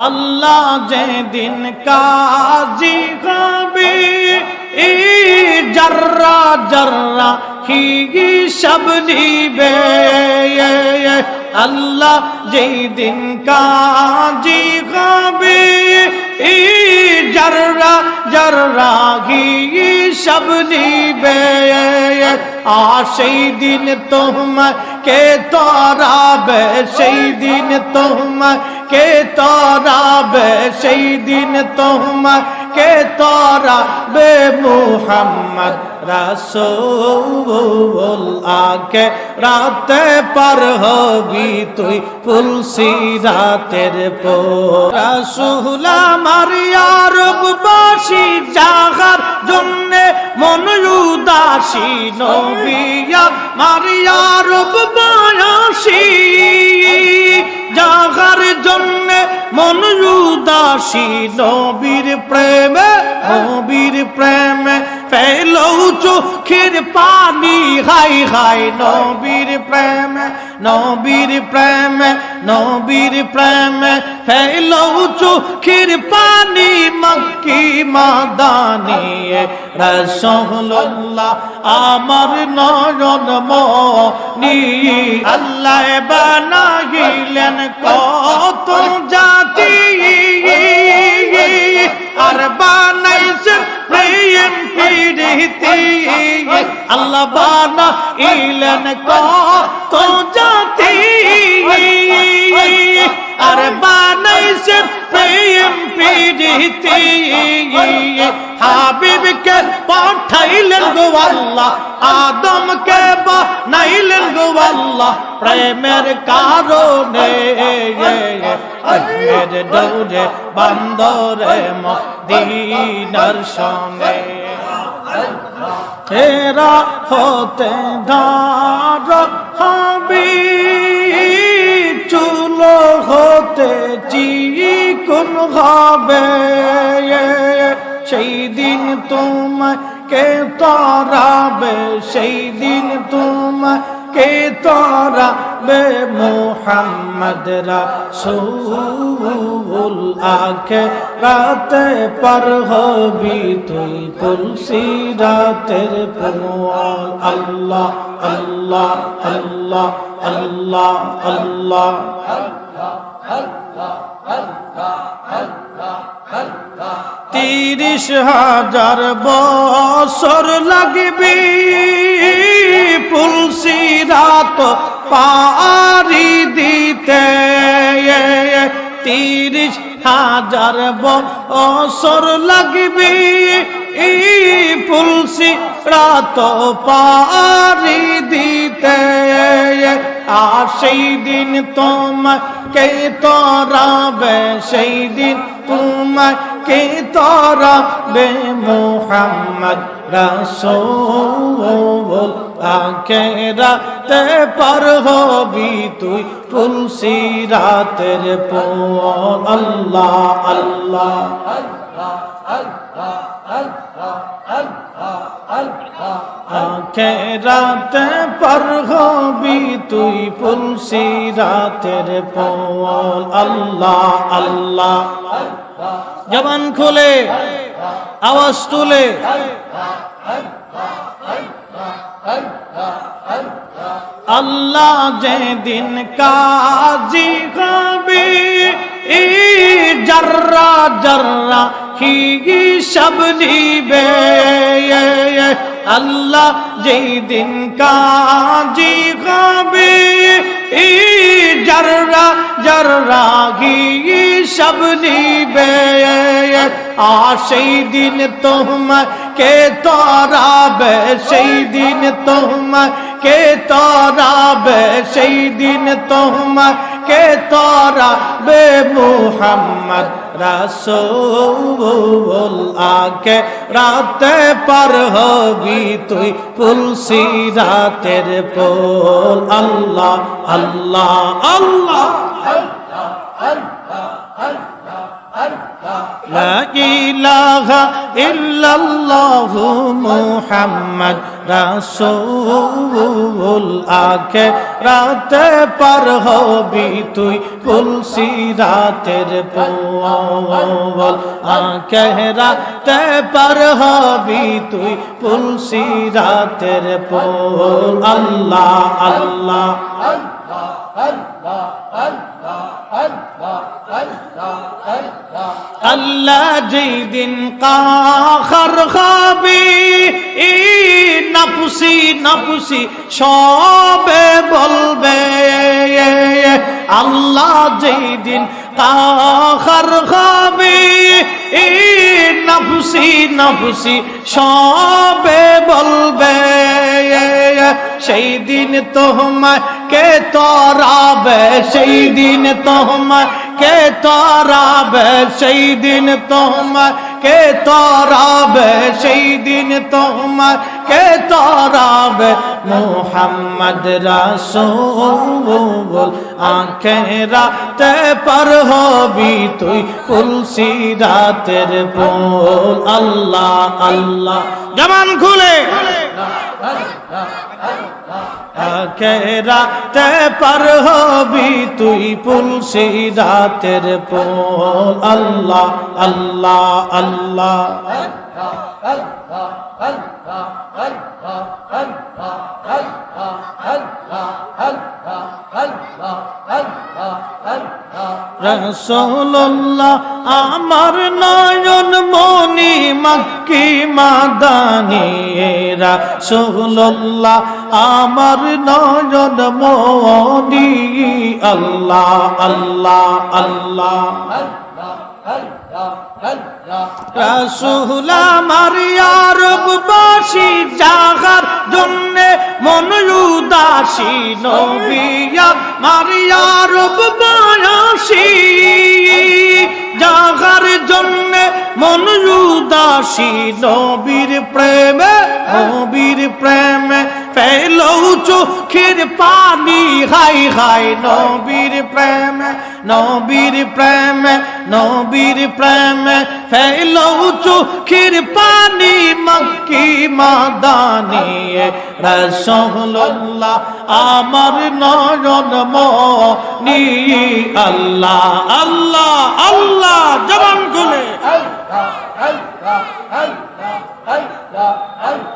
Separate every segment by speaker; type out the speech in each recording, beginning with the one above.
Speaker 1: আল্লাহ যেদিন কাজী হবে জর্রা জর্রা হি সব নিবে। আল্লাহ যেদিন কাজী হবে জর্রা জর্রা হি সব নিবে। আর সেই দিন তোমার কে তরাবে সেই দিন তোমার কে তরাবে সেই দিন তোমার কে তরাবে মুহাম্মদ রাসূল আকে রাতে পার হবি তুই তুলসি রাতের পো রাসূল আমার আরববাসী জাগার জন্যে মন উদাসী নবিয়া মারিয়া রব বায়াসী। জাগার জন্যে মন নবীর প্রেমে চোখের পানি, হাই হাই, নবীর প্রেমে নবীর প্রেমে নবীর প্রেমে ফেলো চোখের পানি মক্কি মাদানিয়ে। রসুল্লাহ আমার নয়ন মনি, আল্লাহ বানাইলেন কত জাতি। আর বানাইছেন প্রেম পিড়িতি আল্লাহ বানাইলেন কত জাতি। আর বানাইছেন প্রেম পিড়িতি হাবিবকে পাঠাইলেন গো আল্লাহ, আদমকে বানাইলেন গো আল্লাহ প্রেমের কারণে। প্রেমের দৌড়ে বান্দরে মদিনার সঙ্গে। হেরা হতে ধার হবি, চুলো হতে চিকুন হবে। সেই দিন তোমায় কে তরাবে, সেই দিন তোমায় কে তরাবে মোহাম্মদ রাসূল, আখে রাতে পার হবি তুই তুলসি রাতের প্রমোল আল্লাহ আল্লাহ আল্লাহ আল্লাহ আল্লাহ। তিরিশ হাজার বছর লাগবে। পুলসিরাত পারি দিতে। তিরিশ হাজার বছর লাগবে। এই রাত পারি দিতে। আর সেই দিন তোমার কে তরাবে, সেই দিন তোমার কে তরাবে মোহাম্মদ রসোল আকে তে পার হবি তুই তুলসি রাতের পোল আল্লাহ আল্লাহ। আকে রাতে পার হবি তুই তুলসি রাতের পোল আল্লাহ আল্লাহ। জবান খুলে, আওয়াজ তুলে। আল্লাহ যেদিন কাজী হবে ই জর্রা জর্রা, হি সব নিবে। আল্লাহ যেদিন কাজী হবে, ই জর্রা জর্রা, হি সব নিবে। আর সেই দিন তোমার কে তরাবে, সেই দিন তোমার কে তরাবে, সেই দিন তোমার কে তরাবে মুহাম্মদ রাসূল আকে রাতে পার হবি তুই তুলসি রাতের পোল আল্লাহ আল্লাহ আল্লাহ। ইল্লাল্লাহু মুহাম্মদ রাসূল, আখে রাতে পার হবি তুই তুলসি রাতের পোল আখে রাতে পার হবি তুই তুলসি রাতের পোল আল্লাহ আল্লাহ আল্লাহ। যেই দিন কাখর খাবি নাপুসি নাপুসি সবে বলবে। আল্লাহ যেই দিন কাখর খাবি, ই নাপুসি নাপুসি সবে বলবে। সেই দিন তোমায় কে তরাবে, সেই দিন তোমায় কে তরাবে সেই দিন তোমার? কে তরাবে সেই দিন তোমার? কে তরাবে মোহাম্মদ রাসূল? আখেরাতে পার হবি তুই তুলসি রাতের পোল আল্লাহ আল্লাহ। জমান খুলে। রাতে পার হবি তুই পুলসি রাতের পোল আল্লাহ আল্লাহ আল্লাহ রসোল্লাহ আমার নয়ন মনি মক্কি মাদানি। রসোল্লাহ আমার নয়ন মনি আল্লাহ আল্লাহ আল্লাহ। রসুল আমার আরববাসী জাগার জন্যে মন উদাসী নবিয়া মারিয়া আরববাসী জাগার জন্যে মন উদাসী নবীর প্রেমে নবীর প্রেমে পেল চোখের পানি, হাই হাই, নবীর প্রেমে নবীর প্রেমে নবীর প্রেমে ফেলো চোখের পানি, মক্কি মাদানি রসুল্লাহ আমার নয়ন মনি, আল্লাহ আল্লাহ আল্লাহ, জবান খুলে। আল্লাহ আল্লাহ আল্লাহ আল্লাহ আল্লাহ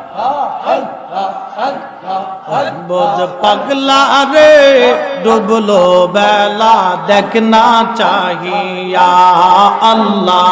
Speaker 1: पगला रे डुबलो बेला देखना चाहिया। अल्लाह।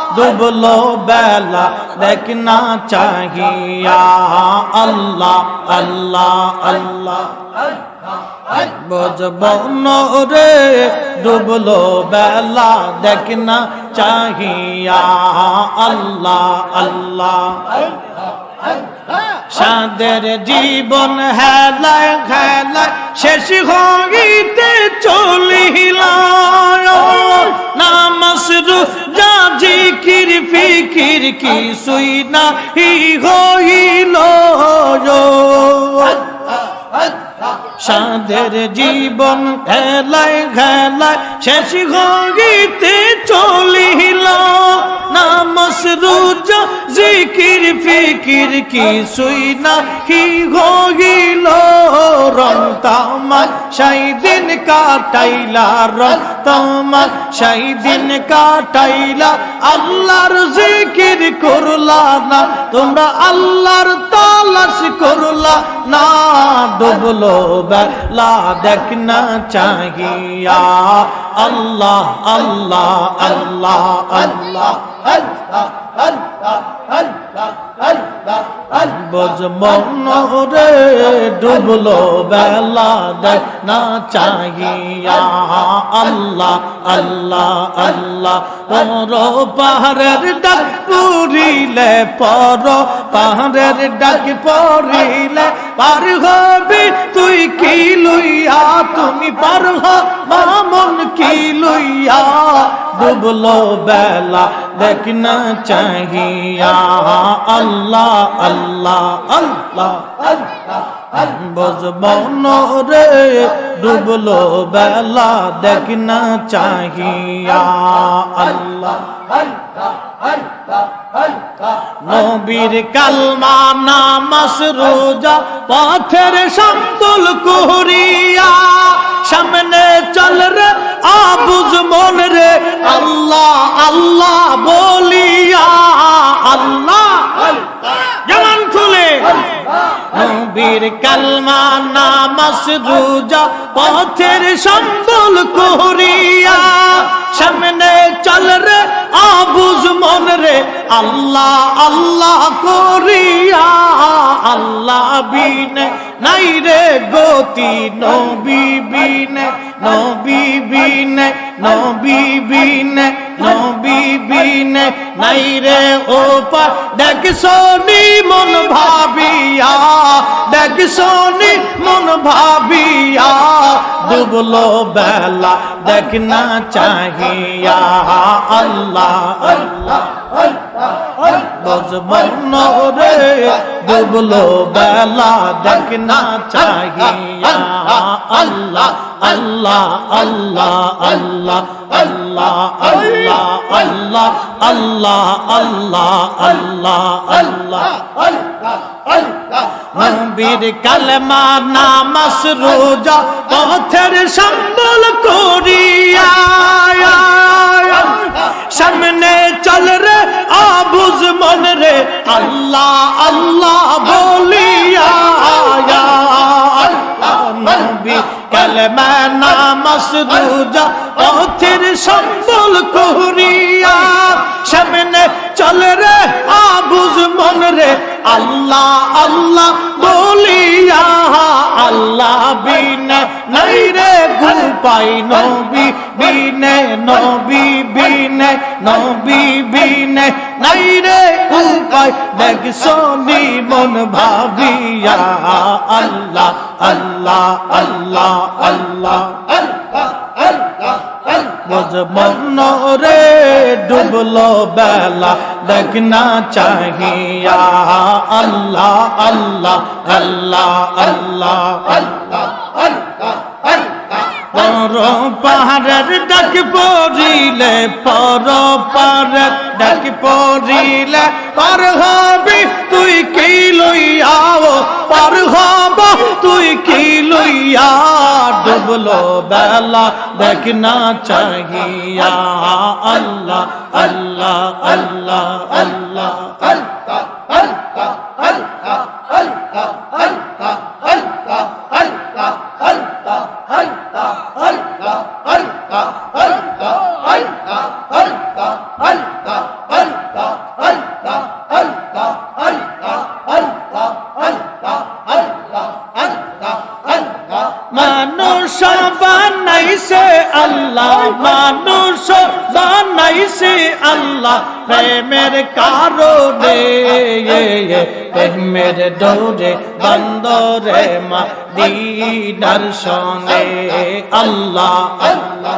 Speaker 1: ডুবলো বেলা দেখ না চাহিয়া। আল্লাহ আল্লাহ আল্লাহ। বজব রে ডুবলো বেলা দেখ না চাহিয়া। আল্লাহ আল্লাহ। সাদের জীবন হেলায় খেলায় শেষ হইতে চলিল নামাস রোজা, জিকির, ফিকির কি সুই না হইল। সাদের জীবন খেলায় খেলায় শেষ হইতে চলিল নামাস রোজা, জিকির, ফিকির কি সুই না কি হইল। রং তামার সেই দিন কাটাইলা, রং তামার সেই দিন কাটাইলা। আল্লাহর জিকির করলা না, তোমরা আল্লাহর তালাশ করলা না। ডুবলো বেলা দেখ না চাহিয়া, আল্লাহ আল্লাহ আল্লাহ আল্লাহ। বজমন রে ডুবলো বেলা দেখ না চাহিয়া। আল্লাহ আল্লাহ আল্লাহ, পর পাহাড়ের ডাক পুরিলে, পর পাহাড়ের ডাক পড়িলে, পার হবি তুই কি লইয়া? তুমি পার হ মামন কি লইয়া? ডুবলো বেলা দেখনা চাহিয়া। আল্লাহ আল্লাহ আল্লাহ আল্লাহ। বজবন রে ডুবলো বেলা দেখনা চাহিয়া। আল্লাহ আল্লাহ আল্লাহ। নবীর কালমা নামাস রোজা, পথের সমতুল কুহরিয়া। সামনে চল রে আবুজ মন রে, আল্লাহ আল্লাহ বলিয়া। আল্লাহ যেমন খুলে। নবীর কালমা নামাস রোজা, পথের সম্বল কোহরিয়া। সামনে চল রে আবুজ মন রে আল্লাহ আল্লাহ করিয়া, আল্লাহ বিনে। নাই রে গতি, নবী বিনে নবী বিনে নবী বিনে নবী বিনে। নাই রে ওপর, দেখ সোনি মন ভাবিয়া, দেখ সোনি মন ভাবিয়া ডুবলো বেলা দেখ না চাহিয়া, আল্লাহ আল্লাহ বজবন রে ডুবলো বেলা দেখ না চাহিয়া আল্লাহ আল্লাহ আল্লাহ আল্লাহ আল্লাহ আল্লাহ আল্লাহ আল্লাহ আল্লাহ আল্লাহ আল্লাহ নবীর কালমা নামাস রোজা পথের সম্বল করিয়া আল্লাহ আল্লাহ বলিয়া নবী কালমা নামাস রোজা পথের সম্বল করিয়া সামনে চল রে আবুজ মন রে। আল্লাহ আল্লাহ বলিয়া আল্লাহ বিনে নাই রে গুপাই নবী, বিনে নবী বিনে নবী, বিনে নাই রে উপাই দেখ সোনি মন ভাবিয়া। আল্লাহ আল্লাহ আল্লাহ আল্লাহ বজমন রে ডুবলো বেলা দেখনা চাহিয়া। আল্লাহ আল্লাহ আল্লাহ আল্লাহ আল্লাহ। পর পাহাড়ের ডাক পড়িলে, পর পাহাড়ের ডাক পড়িলে পার হবি তুই কি লইয়াও পার হব তুই কি লইয়া ডুবলো বেলা দেখ না চাহিয়া আল্লাহ আল্লাহ আল্লাহ আল্লাহ আল্লাহ মানুষ বানাইছে আল্লাহ মানুষ বানাইছে আল্লাহ। প্রেমের কারণে, প্রেমের ডোরে বন্দরে মা দিনার সনে আল্লাহ আল্লাহ।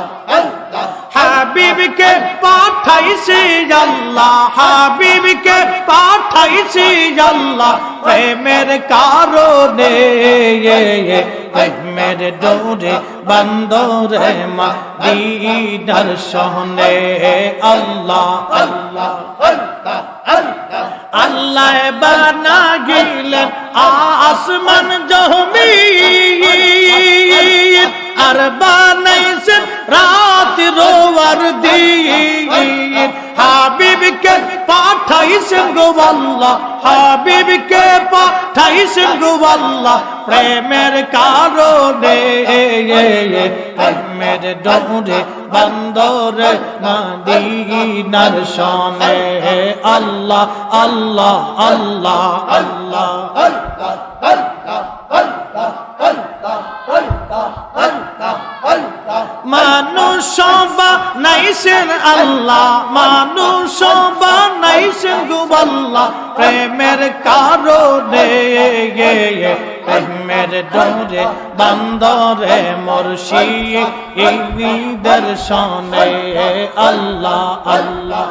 Speaker 1: হাবিবকে পাঠাইছি আল্লাহ, হাবিবকে পাঠাইছি আল্লাহ। প্রেমের কারণে, প্রেমের ডোরে বন্দরে মা দিদার সহনে। আল্লাহ আল্লাহ আল্লাহ। বানা গিলেন আসমান জমি আর বানাইছেন রাত রোয়ার দিন। হাবিবকে পাঠাইছেন গো আল্লাহ, হাবিবকে পাঠাইছেন গো আল্লাহ, প্রেমের কারণে, প্রেমের ডোরে বন্দরে মদিনার সনে আল্লাহ আল্লাহ আল্লাহ আল্লাহ। মানুষ বানাইছেন আল্লাহ মানুষ বানাইছেন গো আল্লাহ। প্রেমের কারণে প্রেমের ডোরে বান্দরে মুর্শিদের সনে আল্লাহ আল্লাহ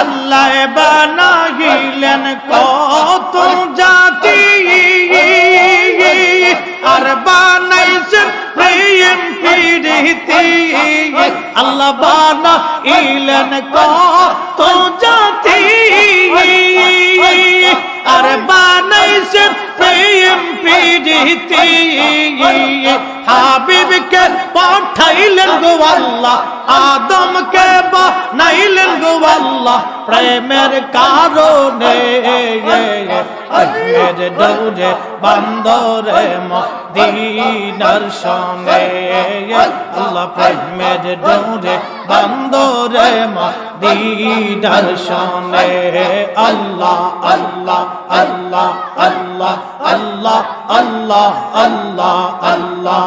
Speaker 1: আল্লাহ। বানাইলেন কত জাতি, আর বানাইছেন প্রেম প্রীতি। আল্লাহ বানা ইলেন কত জাতি আর বানাইছে প্রেম প্রীতি হাবিবকে পাঠাইলেন গো আল্লাহ, আদমকে বানাইলেন গো আল্লাহ, প্রেমের কারণে। প্রেমের দৌড়ে বান্দরে মদিনার সঙ্গে আল্লাহ প্রেমের দৌড়ে বান্দরে মদিনার সঙ্গে আল্লাহ আল্লাহ আল্লাহ আল্লাহ আল্লাহ আল্লাহ আল্লাহ আল্লাহ।